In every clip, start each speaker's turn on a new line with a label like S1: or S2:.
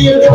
S1: I'm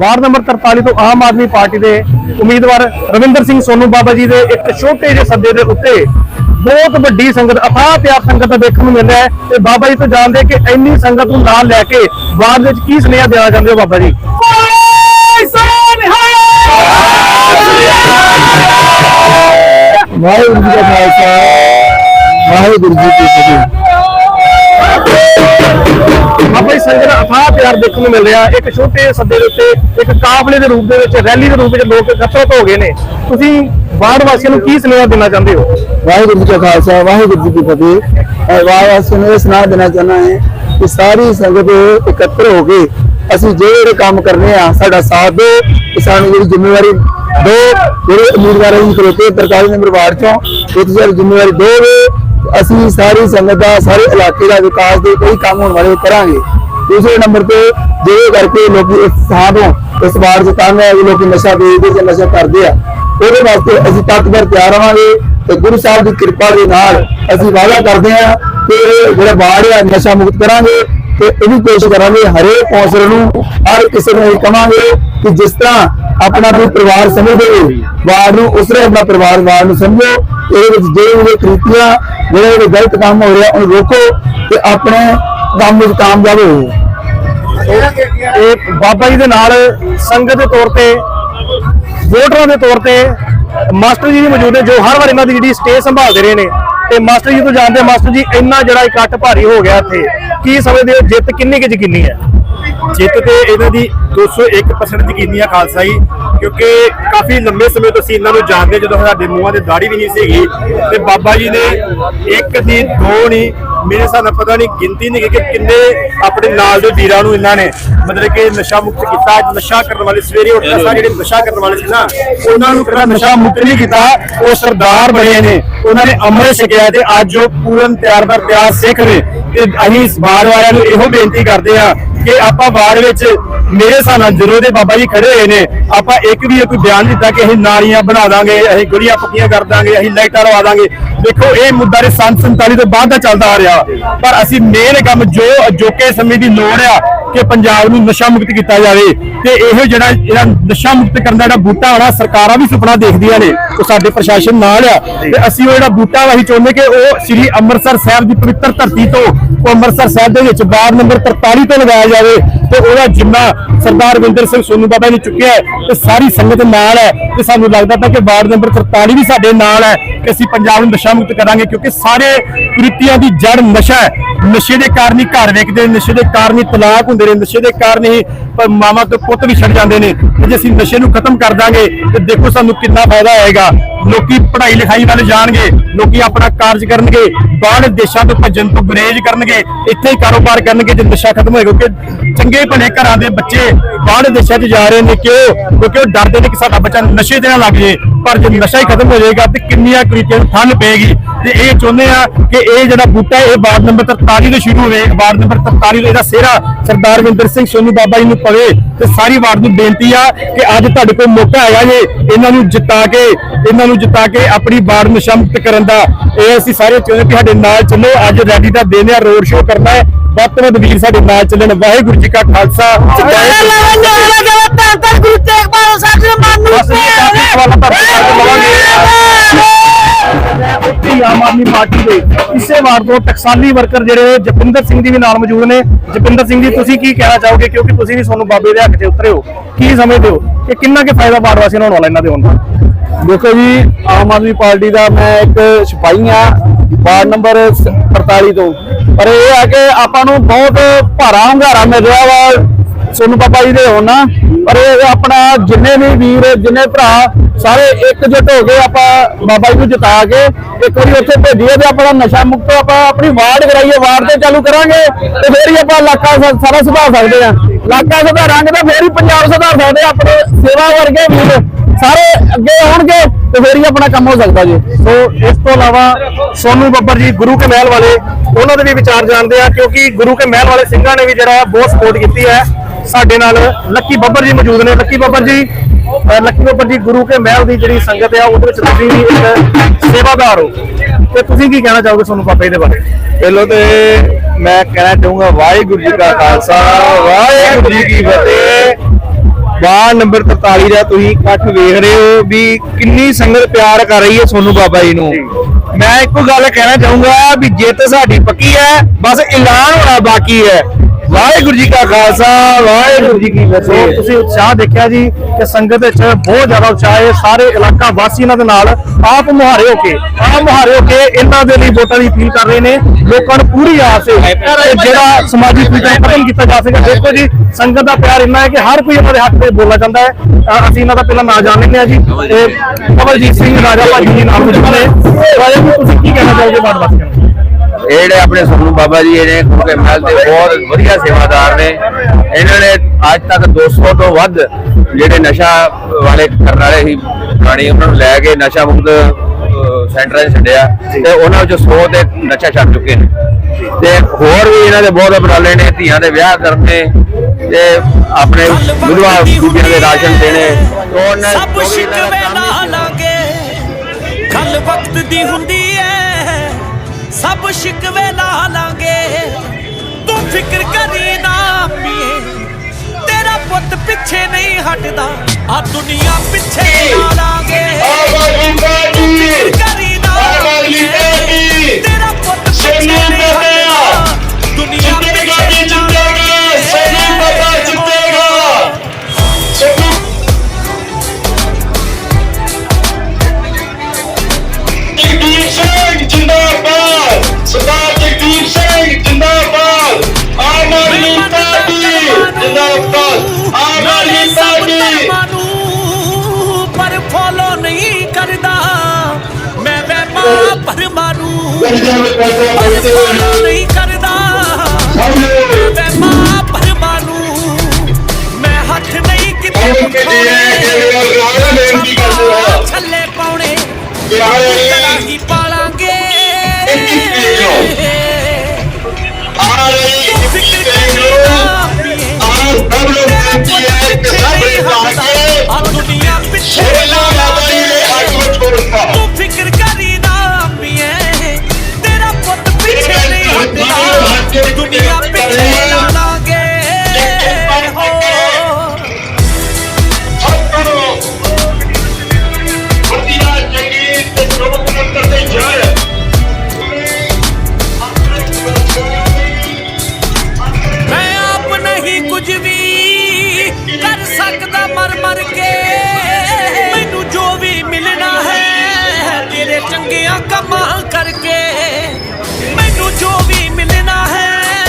S1: ward number 43 ਤੋਂ Aam Aadmi party ਦੇ ਉਮੀਦਵਾਰ ਰਵਿੰਦਰ ਸਿੰਘ ਸੋਨੂ ਬਾਬਾ ਜੀ ਦੇ ਇੱਕ ਛੋਟੇ ਜਿਹੇ ਸੱਦੇ ਦੇ ਉੱਤੇ ਬਹੁਤ ਵੱਡੀ ਸੰਗਤ ਅਥਾਹ ਪਿਆਰ ਸੰਗਤ ਦਾ ਦੇਖਣ ਨੂੰ ਮਿਲ ਰਿਹਾ ਹੈ ਤੇ ਬਾਬਾ ਜੀ ਤੋਂ ਜਾਣਦੇ ਕਿ ਇੰਨੀ ਸੰਗਤ ਨੂੰ ਨਾਲ ਲੈ ਕੇ ਵਾਰਡ ਵਿੱਚ ਕੀ ਸੁਨੇਹਾ ਦੇਣਾ ਚਾਹੁੰਦੇ ਹੋ ਬਾਬਾ ਜੀ?
S2: ਵਾਹਿਗੁਰੂ ਜੀ ਕਾ ਖਾਲਸਾ ਵਾਹਿਗੁਰੂ ਜੀ ਕੀ ਫਤਿਹ।
S1: ਬਾਬਾ ਸੰਗਤ ਦਾ ਅਥਾਹ ਪਿਆਰ ਦੇਖਣ ਨੂੰ ਮਿਲ ਰਿਹਾ। ਇੱਕ ਛੋਟੇ ਸੱਦੇ ਦੇ ਉੱਤੇ, ਇੱਕ ਕਾਫਲੇ ਦੇ ਰੂਪ ਦੇ ਵਿੱਚ, ਰੈਲੀ ਦੇ ਰੂਪ ਵਿੱਚ ਲੋਕ ਇਕੱਤਰਤ ਹੋ ਗਏ ਨੇ। ਤੁਸੀਂ ਵਾਰਡ ਵਾਸੀਆਂ ਨੂੰ ਕੀ ਸੁਨੇਹਾ ਦੇਣਾ ਚਾਹੁੰਦੇ ਹੋ?
S2: ਵਾਹਿਗੁਰੂ ਜੀ ਕਾ ਖਾਲਸਾ, ਵਾਹਿਗੁਰੂ ਜੀ ਕੀ ਫਤਿਹ। ਮੈਂ ਵਾਹਿਗੁਰੂ ਨੂੰ ਇਹ ਸੁਣਾ ਦੇਣਾ ਚਾਹੁੰਦਾ ਹੈ ਕਿ ਸਾਰੀ ਸੰਗਤ ਇਕੱਤਰ ਹੋ ਕੇ ਅਸੀਂ ਜਿਹੜੇ ਜਿਹੜੇ ਕੰਮ ਕਰਨੇ ਆ, ਸਾਡਾ ਸਾਥ ਦਿਓ। ਕਿ ਸਾਨੂੰ ਜਿਹੜੀ ਜ਼ਿੰਮੇਵਾਰੀ ਦੋ, ਜਿਹੜੇ ਉਮੀਦਵਾਰ ਅਸੀਂ ਖਲੋਤੇ 43 ਨੰਬਰ ਵਾਰਡ ਚੋਂ। ਇਹ ਤੁਸੀਂ ਸਾਡੀ ਜ਼ਿੰਮੇਵਾਰੀ ਦੋਗੇ। ਅਸੀਂ ਸਾਰੀ ਸੰਗਤ ਦਾ, ਸਾਰੇ ਇਲਾਕੇ ਦਾ ਵਿਕਾਸ ਦੇ ਕੋਈ ਕੰਮ ਹੋਣ ਵਾਲੇ ਕਰਾਂਗੇ। ਦੂਸਰੇ ਨੰਬਰ ਤੇ ਜਿਹੜੇ ਕਰਕੇ ਲੋਕੀ ਇਸ ਥਾਂ ਤੋਂ, ਇਸ ਵਾਰ ਚ ਤੰਗ ਹੈ ਲੋਕੀ ਨਸ਼ਾ ਵੇਚਦੇ ਤੇ ਨਸ਼ਾ ਕਰਦੇ ਆ। ਉਹਦੇ ਵਾਸਤੇ ਅਸੀਂ ਤੱਕਬਰ ਤਿਆਰ ਰਵਾਂਗੇ ਤੇ ਗੁਰੂ ਸਾਹਿਬ ਦੀ ਕਿਰਪਾ ਦੇ ਨਾਲ ਅਸੀਂ ਵਾਅਦਾ ਕਰਦੇ ਹਾਂ ਕਿ ਜਿਹੜਾ ਵਾਰਡ ਆ, ਨਸ਼ਾ ਮੁਕਤ ਕਰਾਂਗੇ ਤੇ ਇਹ ਵੀ ਕੋਸ਼ਿਸ਼ ਕਰਾਂਗੇ ਹਰੇਕ ਕੌਂਸਲਰ ਨੂੰ, ਹਰ ਕਿਸੇ ਨੂੰ ਇਹ ਕਵਾਂਗੇ ਕਿ ਜਿਸ ਤਰ੍ਹਾਂ ਆਪਣਾ ਵੀ ਪਰਿਵਾਰ ਸਮਝਦੇ ਹੋ? ਵਾਰਡ ਨੂੰ ਉਸਰੇ ਆਪਣਾ ਪਰਿਵਾਰ ਵਾਰਡ ਨੂੰ ਸਮਝੋ, ਇਹਦੇ ਵਿੱਚ ਜਿਹੜੇ ਜਿਹੜੇ ਕ੍ਰਿਤੀਆਂ, ਜਿਹੜੇ ਜਿਹੜੇ ਗਲਤ ਕੰਮ ਹੋ ਰਿਹਾ, ਉਹਨੂੰ ਰੋਕੋ ਤੇ ਆਪਣੇ ਕੰਮ ਵਿੱਚ ਕਾਮਯਾਬ ਹੋਵੋ
S1: ਇਹ ਬਾਬਾ ਜੀ ਦੇ ਨਾਲ ਸੰਗਤ ਦੇ ਤੌਰ ਤੇ, ਵੋਟਰਾਂ ਦੇ ਤੌਰ ਤੇ ਮਾਸਟਰ ਜੀ ਵੀ ਮੌਜੂਦ ਨੇ, ਜੋ ਹਰ ਵਾਰ ਇਹਨਾਂ ਦੀ ਜਿਹੜੀ ਸਟੇਜ ਸੰਭਾਲਦੇ ਰਹੇ ਨੇ। ਤੇ ਮਾਸਟਰ ਜੀ ਤੋਂ ਜਾਣਦੇ ਮਾਸਟਰ ਜੀ, ਇੰਨਾ ਜਿਹੜਾ ਇਕੱਠ ਭਾਰੀ ਹੋ ਗਿਆ ਇੱਥੇ, ਕੀ ਸਮਝਦੇ ਹੋ, ਜਿੱਤ ਕਿੰਨੀ ਕੁ ਯਕੀਨੀ ਹੈ?
S3: ਜਿੱਤ ਤੇ ਇਹਨਾਂ ਦੀ 201% ਯਕੀਨੀ ਆ ਖਾਲਸਾ ਜੀ, ਕਿਉਂਕਿ ਕਾਫੀ ਲੰਬੇ ਸਮੇਂ ਤੋਂ ਅਸੀਂ ਇਹਨਾਂ ਨੂੰ ਜਾਣਦੇ ਜਦੋਂ ਸਾਡੇ ਮੂੰਹਾਂ ਤੇ ਦਾੜੀ ਵੀ ਨਹੀਂ ਸੀਗੀ। ਤੇ ਬਾਬਾ ਜੀ ਨੇ ਇੱਕ ਦੀ ਦੋ ਨਹੀਂ ਮੇਰੇ ਹਿਸਾਬ ਨਾਲ ਪਤਾ ਨਹੀਂ ਗਿਣਤੀ ਨਹੀਂ ਕਿ ਕਿੰਨੇ ਆਪਣੇ ਨਾਲ ਦੇ ਵੀਰਾਂ ਨੂੰ ਇਹਨਾਂ ਨੇ ਮਤਲਬ ਕਿ ਨਸ਼ਾ ਮੁਕਤ ਕੀਤਾ ਨਸ਼ਾ ਕਰਨ ਵਾਲੇ ਸਵੇਰੇ ਉੱਠ ਕੇ ਸਾਰੇ ਜਿਹੜੇ ਨਸ਼ਾ ਕਰਨ ਵਾਲੇ ਸੀ ਨਾ, ਉਹਨਾਂ ਨੂੰ ਕਿਹੜਾ ਨਸ਼ਾ ਮੁਕਤ ਨਹੀਂ ਕੀਤਾ, ਉਹ ਸਰਦਾਰ ਬਣੇ ਨੇ। ਉਹਨਾਂ ਨੇ ਅੰਮ੍ਰਿਤ ਛਕਿਆ ਤੇ ਅੱਜ ਉਹ ਪੂਰਨ ਤਿਆਰ ਬਰ ਤਿਆਰ ਸਿੱਖ ਨੇ। ਤੇ ਅਸੀਂ ਇਸ ਬਾਰ ਵਾਲਿਆਂ ਨੂੰ ਇਹੋ ਬੇਨਤੀ ਕਰਦੇ ਆ ਕਿ ਆਪਾਂ ਬਾੜ ਵਿੱਚ ਮੇਰੇ ਹਿਸਾਬ ਨਾਲ ਦੇ ਬਾਬਾ ਜੀ ਖੜੇ ਹੋਏ ਨੇ, ਆਪਾਂ ਇੱਕ ਵੀ ਕੋਈ ਬਿਆਨ ਦਿੱਤਾ ਕਿ ਅਸੀਂ ਨਾਲੀਆਂ ਬਣਾ ਦਾਂਗੇ, ਅਸੀਂ ਗੁੜੀਆਂ ਪੱਕੀਆਂ ਕਰ ਦਾਂਗੇ, ਅਸੀਂ ਲਾਈਟਾਂ ਲਵਾ ਦਾਂਗੇ। ਦੇਖੋ, ਇਹ ਮੁੱਦਾ ਦੇ ਸੰਨ 47 ਤੋਂ ਬਾਅਦ ਦਾ ਚੱਲਦਾ ਆ ਰਿਹਾ। ਪਰ ਅਸੀਂ ਮੇਨ ਕੰਮ ਜੋ ਅਜੋਕੇ ਸਮੇਂ ਦੀ ਲੋੜ ਆ ਕਿ ਪੰਜਾਬ ਨੂੰ ਨਸ਼ਾ ਮੁਕਤ ਕੀਤਾ ਜਾਵੇ ਤੇ ਇਹੋ ਜਿਹੜਾ ਜਿਹੜਾ ਨਸ਼ਾ ਮੁਕਤ ਕਰਨ ਦਾ ਜਿਹੜਾ ਬੂਟਾ ਵਾਲਾ ਸਰਕਾਰਾਂ ਵੀ ਸੁਪਨਾ ਦੇਖਦੀਆਂ ਨੇ, ਉਹ ਸਾਡੇ ਪ੍ਰਸ਼ਾਸਨ ਨਾਲ ਆ। ਤੇ ਅਸੀਂ ਉਹ ਜਿਹੜਾ ਬੂਟਾ ਵਾ ਅਸੀਂ ਚਾਹੁੰਦੇ ਕਿ ਉਹ ਸ੍ਰੀ ਅੰਮ੍ਰਿਤਸਰ ਸਾਹਿਬ ਦੀ ਪਵਿੱਤਰ ਧਰਤੀ ਤੋਂ, ਉਹ ਅੰਮ੍ਰਿਤਸਰ ਸਾਹਿਬ ਦੇ ਵਿੱਚ ਵਾਰਡ ਨੰਬਰ 43 ਤੋਂ ਲਗਾਇਆ ਜਾਵੇ ਤੇ ਉਹਦਾ ਜਿੰਨਾ ਸਰਦਾਰ ਵਿੰਦਰ ਸਿੰਘ ਸੋਨੂ ਬਾਬਾ ਨੇ ਚੁੱਕਿਆ ਹੈ, ਤੇ ਸਾਰੀ ਸੰਗਤ ਨਾਲ ਹੈ। ਤੇ ਸਾਨੂੰ ਲੱਗਦਾ ਤਾਂ ਕਿ ਵਾਰਡ ਨੰਬਰ 43 ਵੀ ਸਾਡੇ ਨਾਲ ਹੈ ਕਿ ਅਸੀਂ ਪੰਜਾਬ ਨੂੰ ਨਸ਼ਾ ਮੁਕਤ ਕਰਾਂਗੇ, ਕਿਉਂਕਿ ਸਾਰੇ ਕੁਰੀਤੀਆਂ ਦੀ ਜੜ ਨਸ਼ਾ ਹੈ। ਨਸ਼ੇ ਦੇ ਕਾਰਨ ਹੀ ਘਰ ਵੇਖਦੇ ਨਸ਼ੇ ਦੇ ਕਾਰਨ ਹੀ ਤਲਾਕ ਹੁੰਦੇ ਨੇ ਨਸ਼ੇ ਦੇ ਕਾਰਨ ਹੀ ਪ- ਮਾਵਾਂ ਤੋਂ ਪੁੱਤ ਵੀ ਛੱਡ ਜਾਂਦੇ ਨੇ। ਤੇ ਜੇ ਅਸੀਂ ਨਸ਼ੇ ਨੂੰ ਖਤਮ ਕਰ ਦਾਂਗੇ, ਤੇ ਦੇਖੋ ਸਾਨੂੰ ਕਿੰਨਾ ਫਾਇਦਾ ਹੋਏਗਾ। ਲੋਕੀ ਪੜ੍ਹਾਈ ਲਿਖਾਈ ਵੱਲ ਜਾਣਗੇ, ਲੋਕੀ ਆਪਣਾ ਕਾਰਜ ਕਰਨਗੇ, ਬਾਹਰ ਦੇਸ਼ਾਂ ਤੋਂ ਭੱਜਣ ਤੋਂ ਗੁਰੇਜ਼ ਕਰਨਗੇ, ਇੱਥੇ ਹੀ ਕਾਰੋਬਾਰ ਕਰਨਗੇ ਜੇ ਨਸ਼ਾ ਖਤਮ ਹੋਏਗਾ। ਕਿਉਂਕਿ ਚੰਗੇ ਭਲੇ ਘਰਾਂ ਦੇ ਬੱਚੇ ਬਾਹਰ ਦੇਸ਼ਾਂ 'ਚ ਜਾ ਰਹੇ ਨੇ ਕਿਉਂ? ਕਿਉਂਕਿ ਉਹ ਡਰਦੇ ਨੇ ਕਿ ਸਾਡਾ ਬੱਚਾ ਨਸ਼ੇ ਦੇ ਨਾਲ ਲੱਗ ਜੇ ਪਰ ਜੇ ਨਸ਼ਾ ਹੀ ਖਤਮ ਹੋ ਜਾਏਗਾ, ਤੇ ਕਿੰਨੀਆਂ ਕੁਰੀਤੀਆਂ ਨੂੰ ਠੰਡ ਪਏਗੀ। ਤੇ ਇਹ ਚਾਹੁੰਦੇ ਆ ਕਿ ਇਹ ਜਿਹੜਾ ਬੂਟਾ ਇਹ ਵਾਰਡ ਨੰਬਰ 43 ਤੋਂ ਸ਼ੁਰੂ ਹੋਵੇ ਵਾਰਡ ਨੰਬਰ 43 ਤੋਂ ਇਹਦਾ ਸਿਹਰਾ ਸਰਦਾਰ ਵਿੰਦਰ ਸਿੰਘ ਸੋਨੀ ਬਾਬਾ ਜੀ ਨੂੰ ਪਵੇ ਤੇ ਸਾਰੀ ਵਾਰਡ ਨੂੰ ਬੇਨਤੀ ਆ ਕਿ ਅੱਜ ਤੁਹਾਡੇ ਕੋਲ ਮੌਕਾ ਹੈਗਾ ਜੇ ਇਹਨਾਂ ਨੂੰ ਜਿਤਾ ਕੇ ਇਹਨਾਂ ਨੂੰ ਜਿਤਾ ਕੇ ਆਪਣੀ ਵਾਰਡ ਨੂੰ ਮੁਕਤ ਕਰਨ ਦਾ ਇਹ ਅਸੀਂ ਸਾਰੇ ਚਾਹੁੰਦੇ ਕਿ ਸਾਡੇ ਨਾਲ ਚੱਲੋ ਅੱਜ ਰੈਲੀ ਦਾ ਦਿਨ ਹੈ ਰੋਡ ਸ਼ੋਅ ਕਰਨਾ ਹੈ ਵੱਧ ਤੋਂ ਵੱਧ ਵੀਰ ਸਾਡੇ ਨਾਲ ਚੱਲਣ ਵਾਹਿਗੁਰੂ ਜੀ ਕਾ ਖਾਲਸਾ ਵਾਹਿਗੁਰੂ
S1: ਉੱਥੇ ਆਮ ਆਦਮੀ ਪਾਰਟੀ ਦੇ ਇਸੇ ਵਾਰ ਤੋਂ ਟਕਸਾਲੀ ਵਰਕਰ ਜਿਹੜੇ ਜਪਿੰਦਰ ਸਿੰਘ ਜੀ ਵੀ ਨਾਲ ਮੌਜੂਦ ਨੇ। ਜਪਿੰਦਰ ਸਿੰਘ ਜੀ, ਤੁਸੀਂ ਕੀ ਕਹਿਣਾ ਚਾਹੋਗੇ? ਕਿਉਂਕਿ ਤੁਸੀਂ ਵੀ ਸੋਨੂੰ ਬਾਬੇ ਦੇ ਹੱਕ 'ਚ ਉਤਰੇ ਹੋ। ਕੀ ਸਮਝਦੇ ਹੋ? ਕਿ ਕਿੰਨਾ ਕੁ ਫਾਇਦਾ ਵਾਰਡ ਵਾਸੀਆਂ ਨੂੰ ਹੋਣ ਵਾਲਾ ਇਹਨਾਂ ਦੇ ਹੋਣ
S2: ਦੇਖੋ ਜੀ, ਆਮ ਆਦਮੀ ਪਾਰਟੀ ਦਾ ਮੈਂ ਇੱਕ ਸਿਪਾਹੀ ਆ ਵਾਰਡ ਨੰਬਰ 43 ਤੋਂ। ਪਰ ਇਹ ਆ ਕਿ ਆਪਾਂ ਨੂੰ ਬਹੁਤ ਭਾਰਾ ਹੰਗਾਰਾ ਮਿਲ ਰਿਹਾ ਵਾ। ਸੋਨੂੰ ਬਾਬਾ ਜੀ ਦੇ ਹੋਣ ਪਰ ਇਹ ਆਪਣਾ ਜਿੰਨੇ ਵੀ ਵੀਰ, ਜਿੰਨੇ ਭਰਾ, ਸਾਰੇ ਇਕਜੁੱਟ ਹੋ ਕੇ ਆਪਾਂ ਬਾਬਾ ਜੀ ਨੂੰ ਜਿਤਾ ਕੇ, ਇੱਕ ਵਾਰੀ ਉੱਥੇ ਭੇਜੀਏ ਤੇ ਆਪਣਾ ਨਸ਼ਾ ਮੁਕਤ ਆਪਾਂ ਆਪਣੀ ਵਾਰਡ ਕਰਾਈਏ, ਵਾਰਡ ਤੇ ਚਾਲੂ ਕਰਾਂਗੇ ਤੇ ਫੇਰ ਹੀ ਆਪਾਂ ਇਲਾਕਾ ਸਾਰਾ ਸੁਧਾਰ ਸਕਦੇ ਆ ਇਲਾਕਾ ਸੁਧਾਰਾਂਗੇ ਤਾਂ ਫੇਰ ਹੀ ਪੰਜਾਬ ਸੁਧਾਰ ਸਕਦੇ ਆ। ਆਪਣੇ ਸੇਵਾ ਵਰਗੇ ਵੀਰ ਸਾਰੇ ਅੱਗੇ ਆਉਣਗੇ ਤੇ ਫੇਰ ਹੀ ਆਪਣਾ ਕੰਮ ਹੋ ਸਕਦਾ ਜੀ
S1: ਸੋ ਇਸ ਤੋਂ ਇਲਾਵਾ ਸੋਨੂ ਬੱਬਰ ਜੀ, ਗੁਰੂ ਕੇ ਮਹਿਲ ਵਾਲੇ, ਉਹਨਾਂ ਦੇ ਵੀ ਵਿਚਾਰ ਜਾਣਦੇ ਆ ਕਿਉਂਕਿ ਗੁਰੂ ਕੇ ਮਹਿਲ ਵਾਲੇ ਸਿੰਘਾਂ ਨੇ ਵੀ ਜਿਹੜਾ ਬਹੁਤ ਸਪੋਰਟ ਕੀਤੀ ਹੈ ਸਾਡੇ ਨਾਲ ਲੱਕੀ ਬੱਬਰ ਜੀ ਮੌਜੂਦ ਨੇ। ਲੱਕੀ ਬੱਬਰ ਜੀ ਲੱਕੀ ਬੱਬਰ ਜੀ, ਗੁਰੂ ਕੇ ਮਹਿਲ ਦੀ ਜਿਹੜੀ ਸੰਗਤ ਆ, ਉਹਦੇ ਵਿੱਚ ਤੁਸੀਂ ਵੀ ਇੱਕ ਸੇਵਾਦਾਰ ਹੋ। ਤੇ ਤੁਸੀਂ ਕੀ ਕਹਿਣਾ ਚਾਹੋਗੇ ਸੋਨੂ ਬਾਬਾ ਜੀ ਦੇ ਬਾਰੇ?
S2: ਪਹਿਲਾਂ ਤੇ ਮੈਂ ਕਹਿਣਾ ਚਾਹੂੰਗਾ, ਵਾਹਿਗੁਰੂ ਜੀ ਕਾ ਖਾਲਸਾ, ਵਾਹਿਗੁਰੂ ਜੀ ਕੀ ਫਤਿਹ। ਵਾਰਡ ਨੰਬਰ 43 ਦਾ ਤੁਸੀਂ ਇਕੱਠ ਵੇਖ ਰਹੇ ਹੋ ਵੀ ਕਿੰਨੀ ਸੰਗਤ ਪਿਆਰ ਕਰ ਰਹੀ ਹੈ ਸੋਨੂ ਬਾਬਾ ਜੀ ਨੂੰ। ਮੈਂ ਇੱਕੋ ਗੱਲ ਕਹਿਣਾ ਚਾਹੂੰਗਾ ਵੀ ਜਿੱਤ ਸਾਡੀ ਪੱਕੀ ਹੈ, ਬਸ ਐਲਾਨ ਹੋਣਾ ਬਾਕੀ ਹੈ। ਵਾਹਿਗੁਰੂ ਜੀ ਕਾ ਖਾਲਸਾ, ਵਾਹਿਗੁਰੂ ਜੀ ਕੀ
S1: ਸੋ
S2: ਫਤਿਹ
S1: ਤੁਸੀਂ ਉਤਸ਼ਾਹ ਦੇਖਿਆ ਜੀ ਕਿ ਸੰਗਤ ਵਿੱਚ ਬਹੁਤ ਜ਼ਿਆਦਾ ਉਤਸ਼ਾਹ ਹੈ, ਸਾਰੇ ਇਲਾਕਾ ਵਾਸੀ ਇਹਨਾਂ ਦੇ ਨਾਲ ਆਪ ਮੁਹਾਰੇ ਹੋ ਕੇ, ਆਪ ਮੁਹਾਰੇ ਹੋ ਕੇ ਇਹਨਾਂ ਦੇ ਲਈ ਵੋਟਾਂ ਦੀ ਅਪੀਲ ਕਰ ਰਹੇ ਨੇ। ਲੋਕਾਂ ਨੂੰ ਪੂਰੀ ਆਸ ਹੈ ਕਿ ਜਿਹੜਾ ਸਮਾਜਿਕ ਕੁਰੀਤੀ ਖਤਮ ਕੀਤਾ ਜਾ ਸਕੇ ਦੇਖੋ ਜੀ, ਸੰਗਤ ਦਾ ਪਿਆਰ ਇੰਨਾ ਹੈ ਕਿ ਹਰ ਕੋਈ ਇਹਨਾਂ ਦੇ ਹੱਕ ਤੇ ਬੋਲਣਾ ਚਾਹੁੰਦਾ ਹੈ। ਅਸੀਂ ਇਹਨਾਂ ਦਾ ਪਹਿਲਾਂ ਨਾਂ ਜਾਣ ਲੈਂਦੇ ਹਾਂ ਜੀ। ਤੇ ਕਮਲਜੀਤ ਸਿੰਘ ਰਾਜਾ ਭਾਜੀ ਜੀ ਨਾਮ ਮੌਜੂਦ ਨੇ। ਤੁਸੀਂ ਕੀ ਕਹਿਣਾ ਚਾਹੋਗੇ ਵਾਰਡ ਵਾਸੀਆਂ ਨੂੰ
S4: ਇਹ ਜਿਹੜੇ ਆਪਣੇ ਸੋਨੂ ਬਾਬਾ ਜੀ ਇਹ ਨੇ ਕਿਉਂਕਿ ਮਹਿਲ ਦੇ ਬਹੁਤ ਵਧੀਆ ਸੇਵਾਦਾਰ ਨੇ। ਇਹਨਾਂ ਨੇ ਅੱਜ ਤੱਕ 200 ਤੋਂ ਵੱਧ ਜਿਹੜੇ ਨਸ਼ਾ ਵਾਲੇ ਕਰਨ ਵਾਲੇ ਸੀ ਪੁਰਾਣੀ ਉਹਨਾਂ ਨੂੰ ਲੈ ਕੇ ਨਸ਼ਾ ਮੁਕਤ ਸੈਂਟਰਾਂ 'ਚ ਛੱਡਿਆ ਤੇ ਉਹਨਾਂ ਵਿੱਚੋਂ 100 ਤੇ ਨਸ਼ਾ ਛੱਡ ਚੁੱਕੇ ਨੇ। ਤੇ ਹੋਰ ਵੀ ਇਹਨਾਂ ਦੇ ਬਹੁਤ ਉਪਰਾਲੇ ਨੇ ਧੀਆਂ ਦੇ ਵਿਆਹ ਕਰਨੇ ਤੇ ਆਪਣੇ ਵਿਧਵਾ ਬੀਬੀਆਂ ਦੇ ਰਾਸ਼ਨ ਦੇਣੇ। ਤੇ ਉਹਨਾਂ ਇਹਨਾਂ ਦਾ ਕੰਮ
S5: ਵਕਤ ਦੀ ਹੁੰਦੀ ਐ। ਸਭ ਸ਼ਿਕਵੇ ਲਾ ਲਾਂਗੇ ਤੂੰ ਫਿਕਰ ਕਰੀ ਨਾ ਪੀਏ ਤੇਰਾ ਪੁੱਤ ਪਿੱਛੇ ਨਹੀਂ ਹਟਦਾ। ਆ ਦੁਨੀਆ ਪਿੱਛੇ ਲਾ ਲਾਂਗੇ।
S6: ਜਿੰਦਾਬਾਦ ਆਮ ਆਦਮੀ ਪਾਰਟੀ
S5: ਨੂੰ ਪਰ ਫੋਲੋ ਨਹੀਂ ਕਰਦਾ ਮੈਂ ਵਹਿਮਾਂ ਭਰਮਾਂ ਨੂੰ ਪਰ ਫੋਲੋ ਨਹੀਂ ਕਰਦਾ ਮੈਂ ਵਹਿਮਾਂ ਭਰਮਾਂ